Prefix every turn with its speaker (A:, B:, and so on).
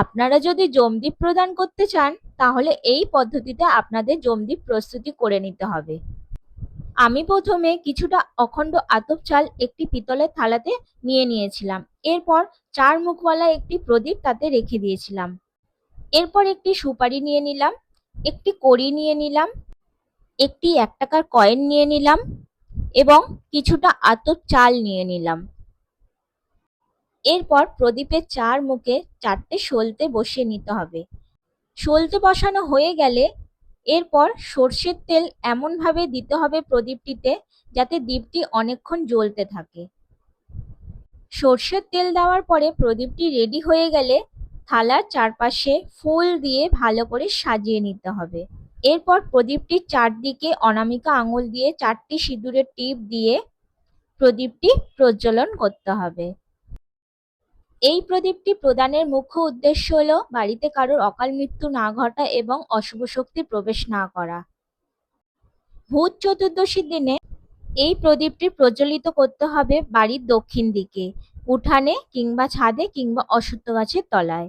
A: আপনারা যদি জমদ্বীপ প্রদান করতে চান, তাহলে এই পদ্ধতিতে আপনাদের জমদ্বীপ প্রস্তুতি করে নিতে হবে। আমি প্রথমে কিছুটা অখণ্ড আতপ চাল একটি পিতলের থালাতে নিয়ে নিয়েছিলাম। এরপর চার মুখওয়ালা একটি প্রদীপ তাতে রেখে দিয়েছিলাম। এরপর একটি সুপারি নিয়ে নিলাম, একটি কড়ি নিয়ে নিলাম, একটি এক টাকার কয়েন নিয়ে নিলাম এবং কিছুটা আতপ চাল নিয়ে নিলাম। এরপর প্রদীপের চার মুখে চারটে সলতে বসিয়ে নিতে হবে। সলতে বসানো হয়ে গেলে এরপর সর্ষের তেল এমনভাবে দিতে হবে প্রদীপটিতে যাতে দীপটি অনেকক্ষণ জ্বলতে থাকে। সর্ষের তেল দেওয়ার পরে প্রদীপটি রেডি হয়ে গেলে থালার চারপাশে ফুল দিয়ে ভালো করে সাজিয়ে নিতে হবে। এরপর প্রদীপটির চারদিকে অনামিকা আঙুল দিয়ে চারটি সিঁদুরের টিপ দিয়ে প্রদীপটি প্রজ্বলন করতে হবে। এই প্রদীপটি প্রদানের মুখ্য উদ্দেশ্য হল বাড়িতে কারোর অকাল মৃত্যু না ঘটা এবং অশুভ শক্তি প্রবেশ না করা। ভূত চতুর্দশীর দিনে এই প্রদীপটি প্রজ্বলিত করতে হবে বাড়ির দক্ষিণ দিকে, উঠানে কিংবা ছাদে কিংবা অশ্বত্থ গাছের তলায়।